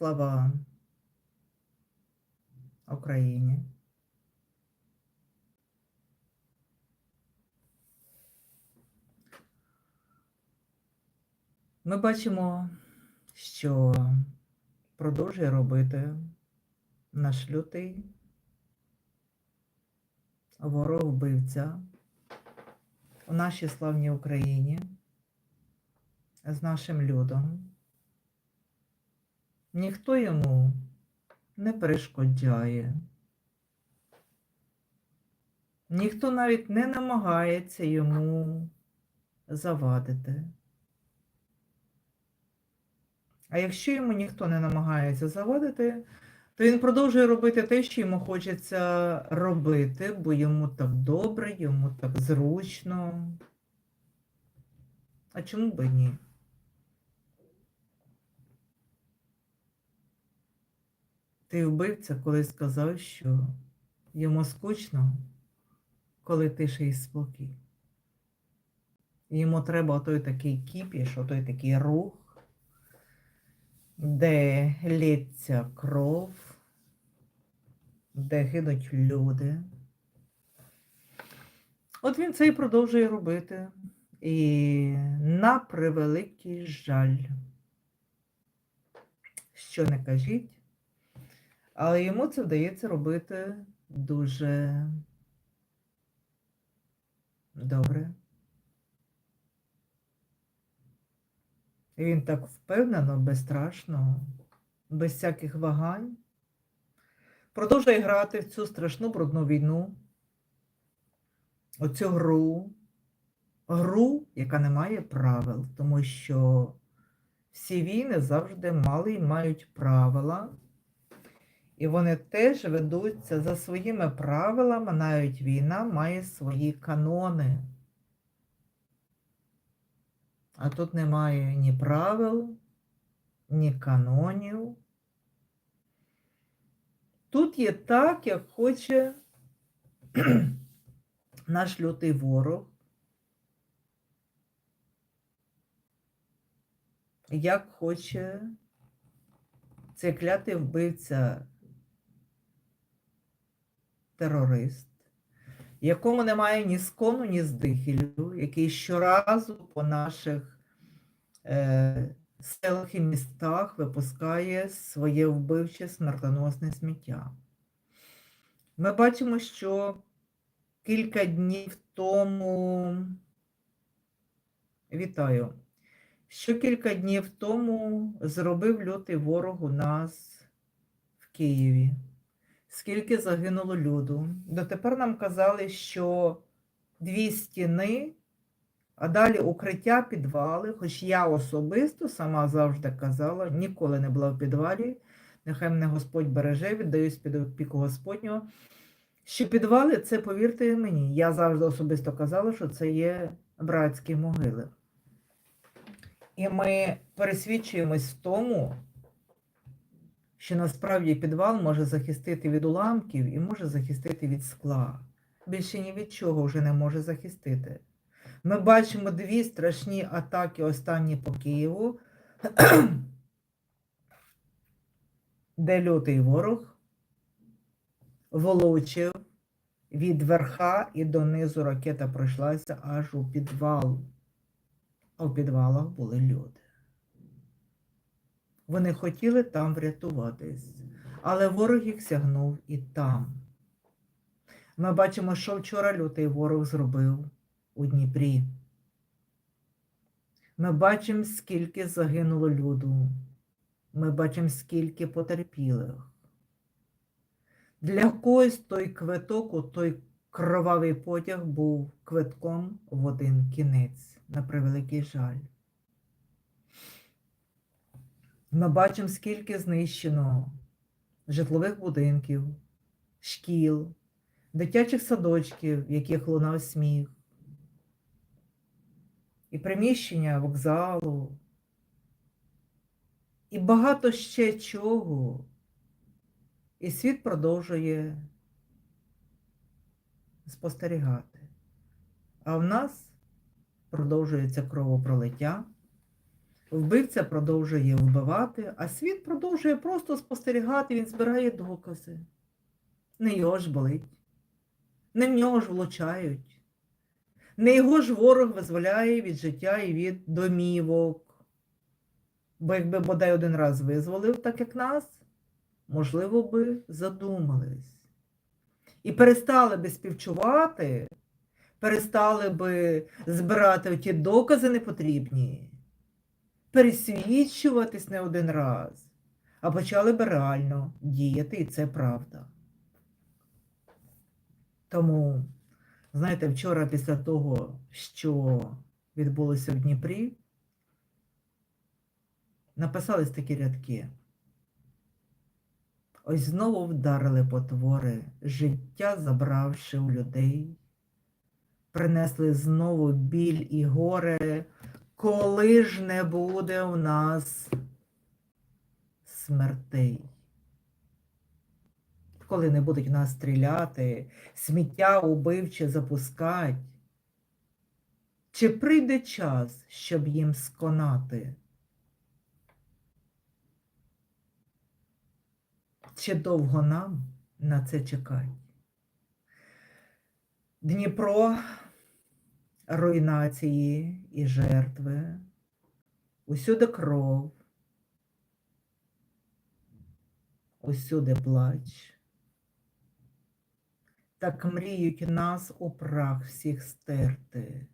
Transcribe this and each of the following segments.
Слава Україні. Ми бачимо, що продовжує робити наш лютий ворог вбивця у нашій славній Україні з нашим людом. Ніхто йому не перешкоджає. Ніхто навіть не намагається йому завадити. А якщо йому ніхто не намагається завадити, то він продовжує робити те, що йому хочеться робити, бо йому так добре, йому так зручно. А чому би ні? Ти вбивця колись сказав, що йому скучно, коли тиша і спокій. Йому треба той такий кіпіш, отой такий рух, де лється кров, де гинуть люди. От він це і продовжує робити. І на превеликий жаль, що не кажіть, але йому це вдається робити дуже добре. І він так впевнено, безстрашно, без всяких вагань, продовжує грати в цю страшну брудну війну, оцю гру, гру, яка не має правил, тому що всі війни завжди мали і мають правила. І вони теж ведуться за своїми правилами, навіть війна має свої канони. А тут немає ні правил, ні канонів. Тут є так, як хоче наш лютий ворог, як хоче цей клятий вбивця терорист, якому немає ні скону, ні здихілю, який щоразу по наших е, селах і містах випускає своє вбивче смертоносне сміття. Ми бачимо, що кілька днів тому вітаю, що кілька днів тому зробив лютий ворог у нас в Києві скільки загинуло люду. Дотепер нам казали, що дві стіни, а далі укриття, підвали, хоч я особисто сама завжди казала, ніколи не була в підвалі, нехай мене Господь береже, віддаюсь під опіку Господнього. Що підвали, це, повірте мені, я завжди особисто казала, що це є братські могили. І ми пересвідчуємось в тому, що насправді підвал може захистити від уламків і може захистити від скла. Більше ні від чого вже не може захистити. Ми бачимо дві страшні атаки останні по Києву, де лютий ворог волочив від верха і донизу ракета пройшлася аж у підвал. А у підвалах були люди. Вони хотіли там врятуватись, але ворог їх сягнув і там. Ми бачимо, що вчора лютий ворог зробив у Дніпрі. Ми бачимо, скільки загинуло люду. Ми бачимо, скільки потерпілих. Для когось той квиток, той кровавий потяг був квитком в один кінець, на превеликий жаль. Ми бачимо, скільки знищено житлових будинків, шкіл, дитячих садочків, в яких лунав сміх, і приміщення вокзалу, і багато ще чого. І світ продовжує спостерігати. А в нас продовжується кровопролиття Вбивця продовжує вбивати, а світ продовжує просто спостерігати, він збирає докази. Не його ж болить, не в нього ж влучають, не його ж ворог визволяє від життя і від домівок. Бо якби бодай один раз визволив, так як нас, можливо би задумались. І перестали би співчувати, перестали би збирати ті докази непотрібні, пересвідчуватись не один раз, а почали би реально діяти, і це правда. Тому, знаєте, вчора після того, що відбулося в Дніпрі, написались такі рядки. Ось знову вдарили потвори, життя забравши у людей, принесли знову біль і горе, коли ж не буде у нас смертей. Коли не будуть в нас стріляти, сміття убивче запускать. Чи прийде час, щоб їм сконати? Чи довго нам на це чекати? Дніпро, руйнації і жертви, усюди кров, усюди плач. Так мріють нас у прах всіх стерти.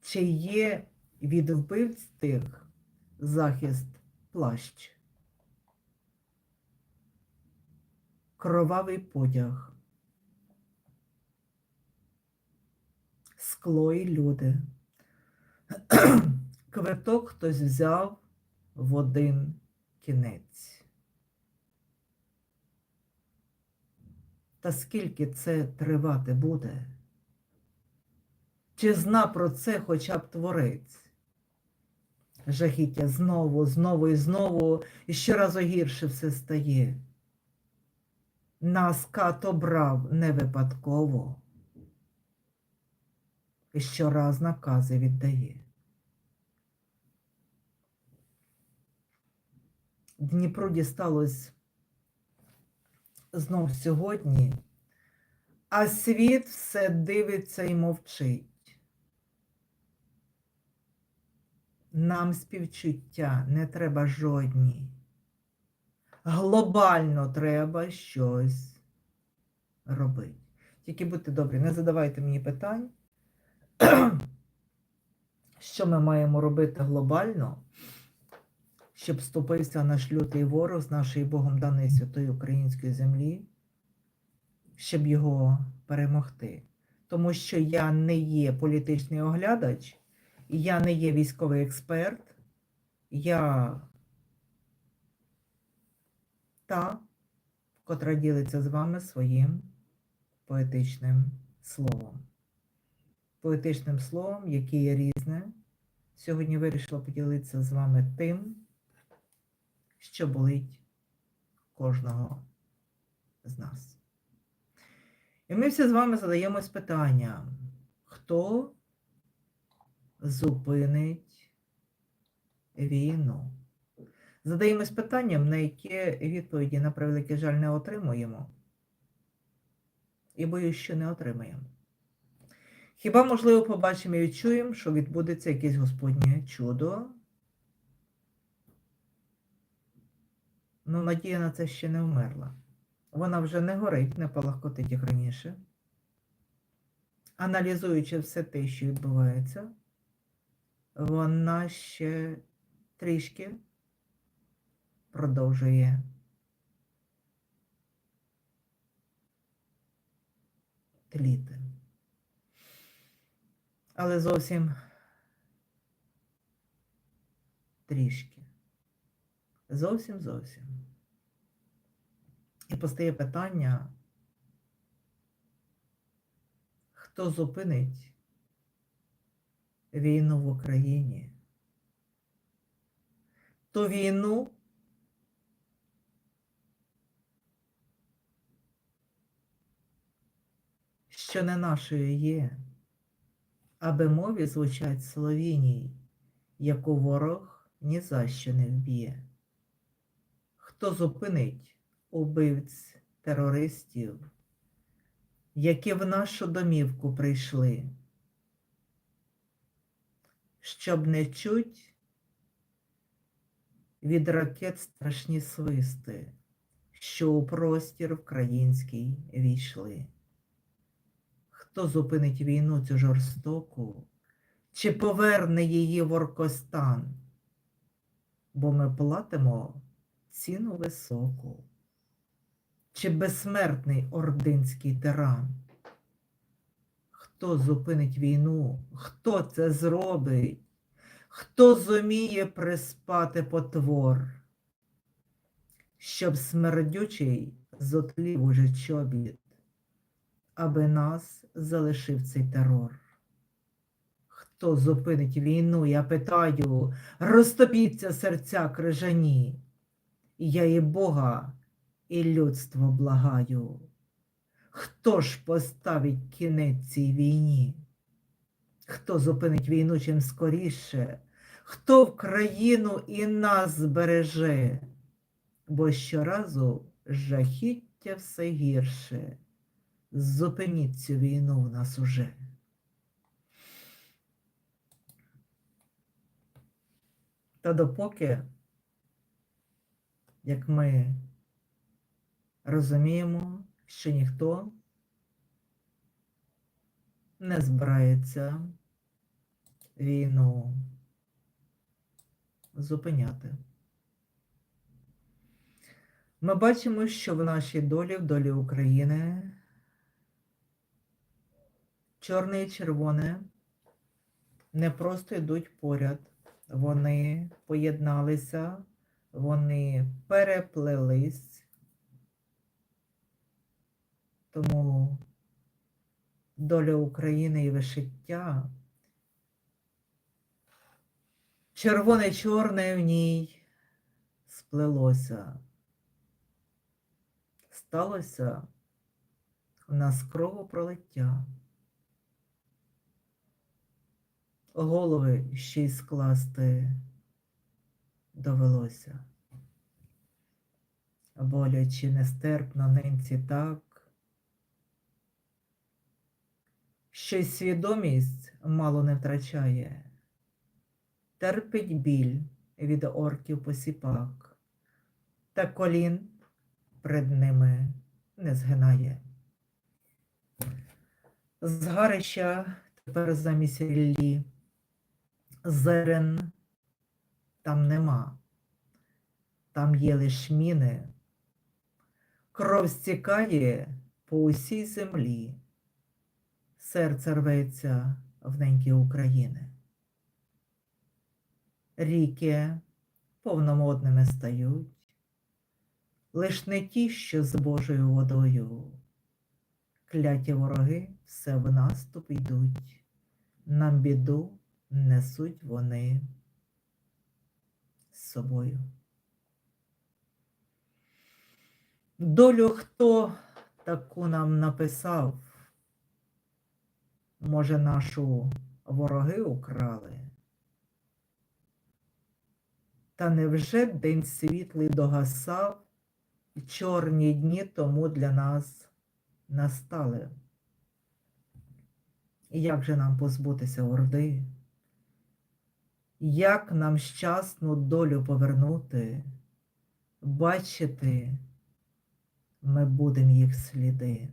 Чи є від вбивць тих захист плащ? Кровавий потяг, скло і люди. Квиток хтось взяв в один кінець. Та скільки це тривати буде? Чи зна про це хоча б творець? Жахіття знову, знову і знову, і щоразу гірше все стає. Нас кат обрав не випадково. І щораз накази віддає. Дніпру дісталось знов сьогодні, а світ все дивиться і мовчить. Нам співчуття не треба жодні. Глобально треба щось робити. Тільки будьте добрі, не задавайте мені питань, що ми маємо робити глобально, щоб вступився наш лютий ворог з нашої Богом даної святої української землі, щоб його перемогти. Тому що я не є політичний оглядач, я не є військовий експерт, я та, котра ділиться з вами своїм поетичним словом. Поетичним словом, яке є різне, сьогодні вирішила поділитися з вами тим, що болить кожного з нас. І ми всі з вами задаємось питанням, хто зупинить війну? Задаємось питанням, на яке відповіді, на превеликий жаль, не отримуємо. І боюсь, що не отримаємо. Хіба, можливо, побачимо і відчуємо, що відбудеться якесь Господнє чудо? Ну, надія на це ще не вмерла. Вона вже не горить, не палахкотить, як раніше. Аналізуючи все те, що відбувається, вона ще трішки продовжує тліти. Але зовсім трішки. Зовсім зовсім. І постає питання, хто зупинить війну в Україні? Ту війну, що не нашою є, аби мові звучать Словіній, яку ворог ні за що не вб'є. Хто зупинить убивць терористів, які в нашу домівку прийшли, щоб не чуть від ракет страшні свисти, що у простір український війшли. Хто зупинить війну цю жорстоку, чи поверне її в Оркостан? Бо ми платимо ціну високу, чи безсмертний ординський тиран? Хто зупинить війну? Хто це зробить? Хто зуміє приспати потвор, щоб смердючий зотлів уже чобіт, аби нас залишив цей терор? Хто зупинить війну, я питаю, розтопіться серця крижані, я і Бога, і людство благаю. Хто ж поставить кінець цій війні? Хто зупинить війну чим скоріше? Хто в країну і нас збереже? Бо щоразу жахіття все гірше. Зупиніть цю війну в нас уже. Та допоки, як ми розуміємо, що ніхто не збирається війну зупиняти. Ми бачимо, що в нашій долі, в долі України, чорне і червоне не просто йдуть поряд, вони поєдналися, вони переплелись. Тому доля України і вишиття, червоне-чорне в ній сплелося. Сталося у нас кровопролиття. Голови ще й скласти довелося. Боляче нестерпно нинці так, що й свідомість мало не втрачає, терпить біль від орків посіпак, та колін пред ними не згинає. Згарища тепер замість ріллі, зерен там нема, там є лиш міни, кров стікає по усій землі, серце рветься в неньки України. Ріки повномодними стають, лиш не ті, що з Божою водою. Кляті вороги все в наступ йдуть, нам біду несуть вони з собою. Долю хто таку нам написав, може, нашу вороги украли? Та невже день світлий догасав, і чорні дні тому для нас настали? І як же нам позбутися орди? Як нам щасну долю повернути, бачити, ми будемо їх сліди.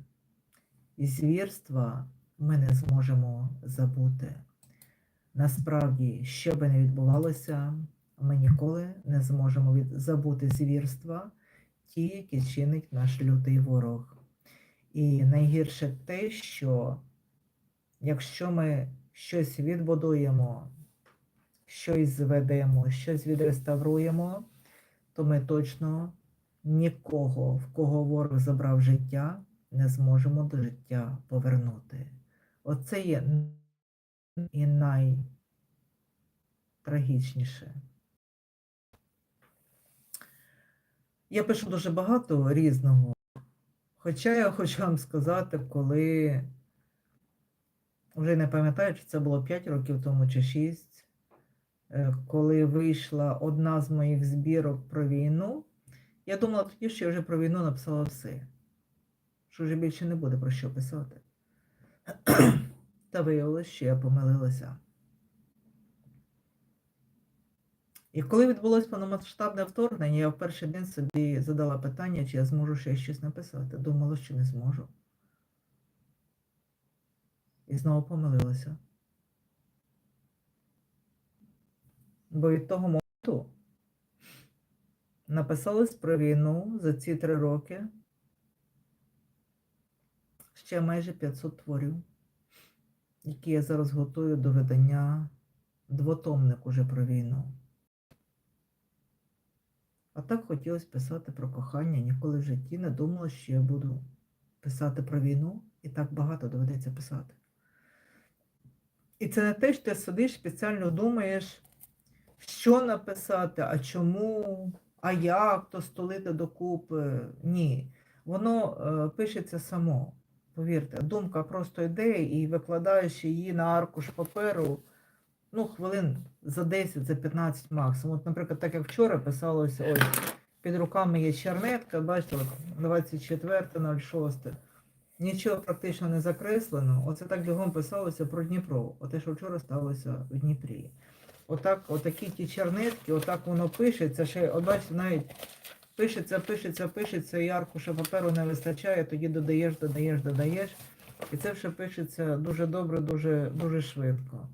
І звірства ми не зможемо забути. Насправді, що би не відбувалося, ми ніколи не зможемо від... забути звірства, ті, які чинить наш лютий ворог. І найгірше те, що якщо ми щось відбудуємо, щось зведемо, щось відреставруємо, то ми точно нікого, в кого ворог забрав життя, не зможемо до життя повернути. Оце є і найтрагічніше. Я пишу дуже багато різного. Хоча я хочу вам сказати, коли вже не пам'ятаю, чи це було 5 років тому чи 6, е, коли вийшла одна з моїх збірок про війну, я думала тоді, що я вже про війну написала все. Що вже більше не буде про що писати. Та виявилось, що я помилилася. І коли відбулось повномасштабне вторгнення, я в перший день собі задала питання, чи я зможу ще щось написати. Думала, що не зможу. І знову помилилася. Бо від того моменту написалось про війну за ці три роки ще майже 500 творів, які я зараз готую до видання двотомник уже про війну. А так хотілося писати про кохання. Ніколи в житті не думала, що я буду писати про війну, і так багато доведеться писати. І це не те, що ти сидиш, спеціально думаєш, що написати, а чому, а як то столити докупи. Ні. Воно е, пишеться само. Повірте, думка просто йде і викладаєш її на аркуш паперу ну, хвилин за 10, за 15 максимум. От, наприклад, так як вчора писалося, ось під руками є чернетка, бачите, от 24.06. Нічого практично не закреслено. Оце так бігом писалося про Дніпро. Оте, що вчора сталося в Дніпрі. Отак, отакі ті чернетки, отак воно пишеться. Ще, бачите, навіть пишеться, пишеться, пишеться, і аркуша паперу не вистачає, тоді додаєш, додаєш, додаєш. І це все пишеться дуже добре, дуже, дуже швидко.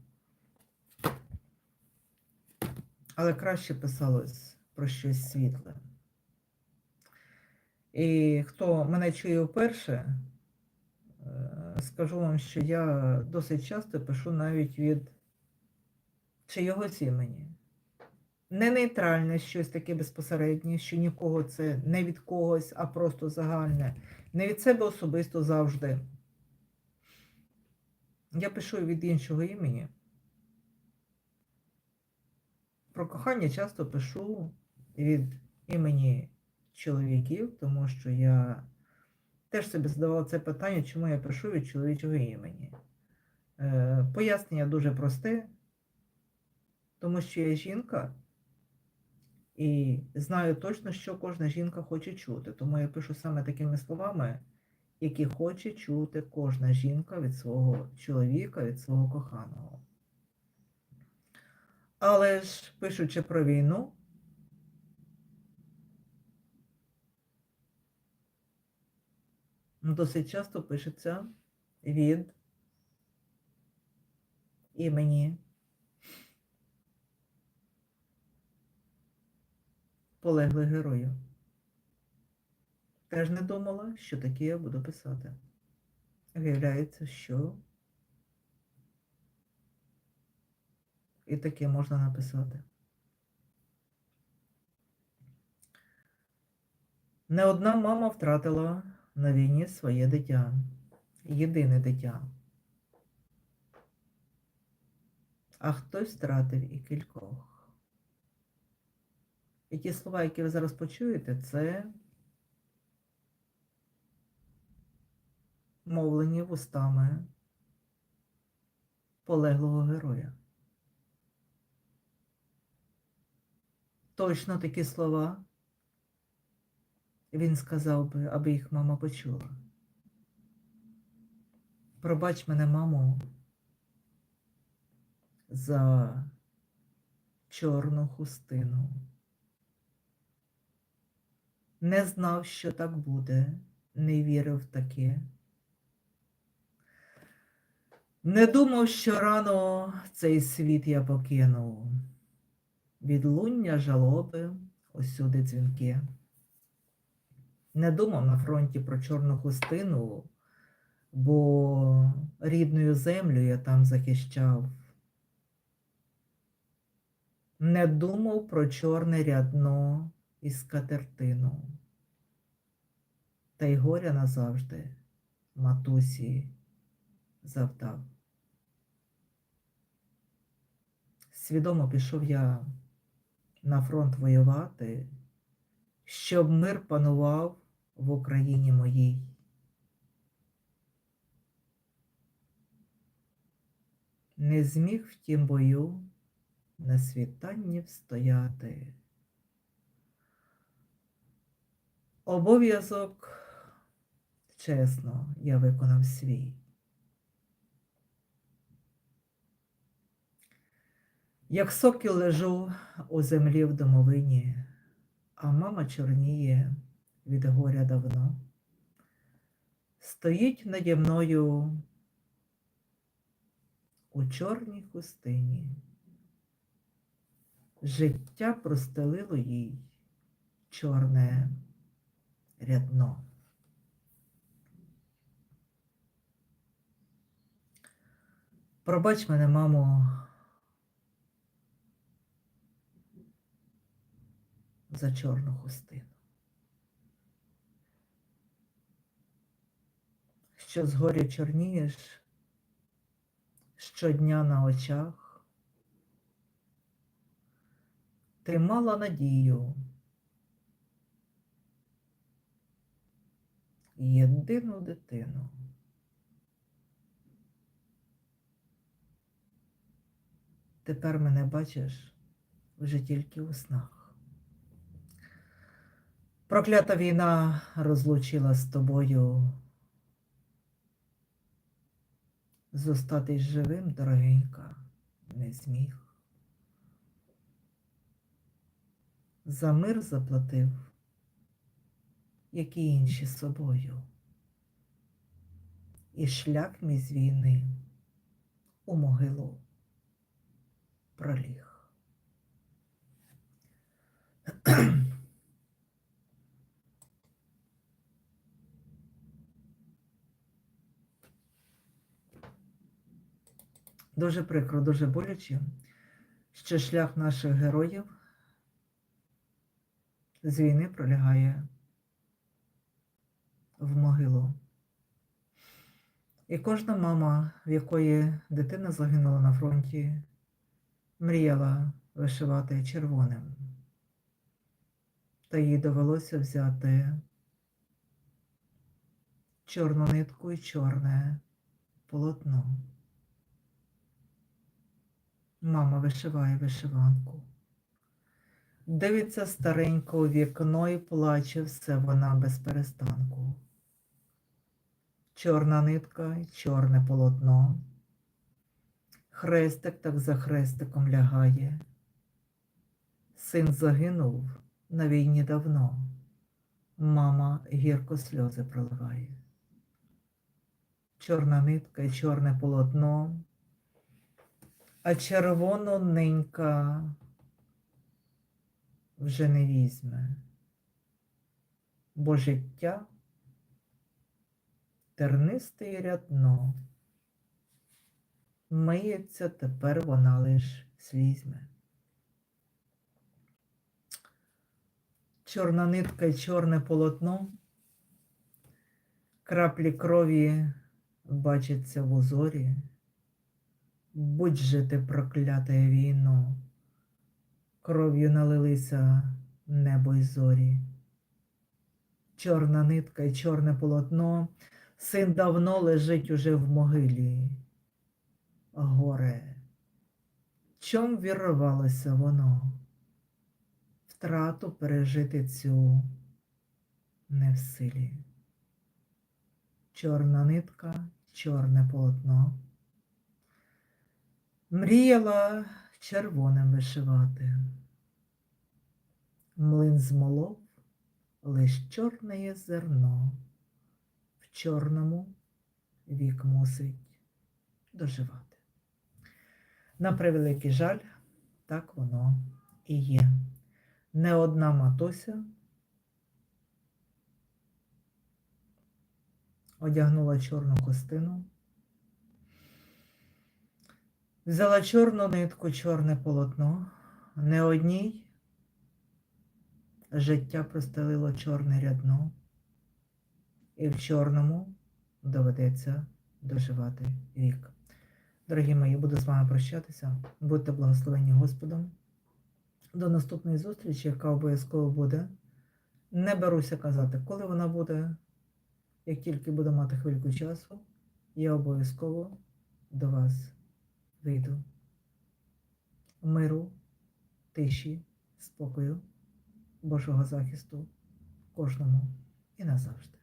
Але краще писалось про щось світле. І хто мене чує вперше, е, скажу вам, що я досить часто пишу навіть від чийогось імені. Не нейтральне щось таке безпосереднє, що нікого це не від когось, а просто загальне. Не від себе особисто завжди. Я пишу від іншого імені. Про кохання часто пишу від імені чоловіків, тому що я теж собі задавала це питання, чому я пишу від чоловічого імені. Е, пояснення дуже просте, тому що я жінка і знаю точно, що кожна жінка хоче чути. Тому я пишу саме такими словами, які хоче чути кожна жінка від свого чоловіка, від свого коханого. Але ж, пишучи про війну, досить часто пишеться від імені полеглих героїв. Теж не думала, що таке я буду писати. Виявляється, що і таке можна написати. Не одна мама втратила на війні своє дитя, єдине дитя. А хтось втратив і кількох. І ті слова, які ви зараз почуєте, це мовлені вустами полеглого героя. Точно такі слова він сказав би, аби їх мама почула. Пробач мене, мамо, за чорну хустину. Не знав, що так буде, не вірив в таке. Не думав, що рано цей світ я покинув. Відлуння жалоби, усюди дзвінки. Не думав на фронті про чорну хустину, бо рідною землю я там захищав. Не думав про чорне рядно і скатертину. Та й горя назавжди матусі завдав. Свідомо пішов я на фронт воювати, щоб мир панував в Україні моїй. Не зміг в тім бою на світанні встояти. Обов'язок чесно я виконав свій. Як сокіл лежу у землі в домовині, а мама чорніє від горя давно. Стоїть наді мною у чорній хустині. Життя простелило їй чорне рядно. Пробач мене, мамо, за чорну хустину. Що згоря чорнієш щодня на очах, ти мала надію, єдину дитину. Тепер мене бачиш вже тільки у снах. Проклята війна розлучила з тобою. Зостатись живим, дорогенька, не зміг. За мир заплатив, як і інші з собою. І шлях мій з війни у могилу проліг. Дуже прикро, дуже боляче, що шлях наших героїв з війни пролягає в могилу. І кожна мама, в якої дитина загинула на фронті, мріяла вишивати червоним. Та їй довелося взяти чорну нитку і чорне полотно. Мама вишиває вишиванку. Дивиться старенько у вікно і плаче все вона без перестанку. Чорна нитка чорне полотно. Хрестик так за хрестиком лягає. Син загинув на війні давно. Мама гірко сльози проливає. Чорна нитка й чорне полотно а червону ненька вже не візьме, бо життя тернисте рядно, миється тепер вона лиш слізьме. Чорна нитка й чорне полотно, краплі крові бачаться в узорі. Будь же ти проклятая війно, кров'ю налилися небо й зорі. Чорна нитка й чорне полотно, син давно лежить уже в могилі. Горе, чом вірвалося воно? Втрату пережити цю не в силі. Чорна нитка, чорне полотно. Мріяла червоним вишивати. Млин змолов лиш чорне зерно, чорному вік мусить доживати. На превеликий жаль, так воно і є. Не одна матуся одягнула чорну хустину. Взяла чорну нитку, чорне полотно, не одній життя простелило чорне рядно, і в чорному доведеться доживати вік. Дорогі мої, буду з вами прощатися. Будьте благословені Господом. До наступної зустрічі, яка обов'язково буде. Не беруся казати, коли вона буде. Як тільки буду мати хвильку часу, я обов'язково до вас вийду. миру, тиші, спокою, Божого захисту кожному і назавжди.